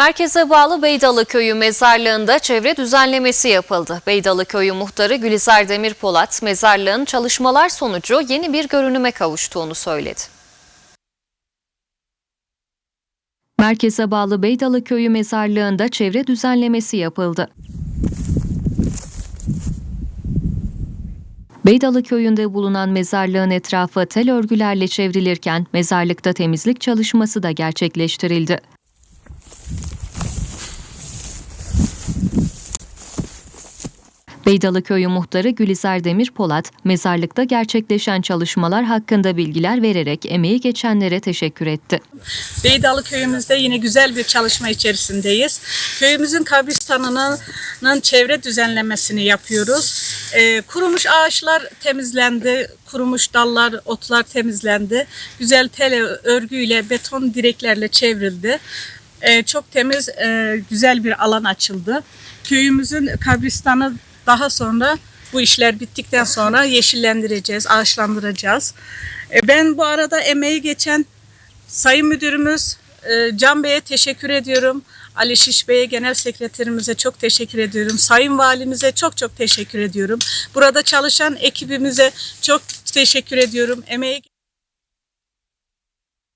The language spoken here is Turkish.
Merkeze bağlı Beydalı Köyü mezarlığında çevre düzenlemesi yapıldı. Beydalı Köyü muhtarı Gülizar Demir Polat, mezarlığın çalışmalar sonucu yeni bir görünüme kavuştuğunu söyledi. Merkeze bağlı Beydalı Köyü mezarlığında çevre düzenlemesi yapıldı. Beydalı köyünde bulunan mezarlığın etrafı tel örgülerle çevrilirken mezarlıkta temizlik çalışması da gerçekleştirildi. Beydalı Köyü muhtarı Gülizar Demir Polat, mezarlıkta gerçekleşen çalışmalar hakkında bilgiler vererek emeği geçenlere teşekkür etti. Beydalı köyümüzde yine güzel bir çalışma içerisindeyiz. Köyümüzün kabristanının çevre düzenlemesini yapıyoruz. Ee, kurumuş ağaçlar temizlendi, kurumuş dallar, otlar temizlendi. Güzel tel örgüyle, beton direklerle çevrildi. Ee, çok temiz, e, güzel bir alan açıldı. Köyümüzün kabristanı daha sonra bu işler bittikten sonra yeşillendireceğiz, ağaçlandıracağız. E, Ben bu arada emeği geçen Sayın Müdürümüz e, Can Bey'e teşekkür ediyorum. Ali Şiş Bey'e, Genel Sekreterimize çok teşekkür ediyorum. Sayın Valimize çok çok teşekkür ediyorum. Burada çalışan ekibimize çok teşekkür ediyorum. Emeği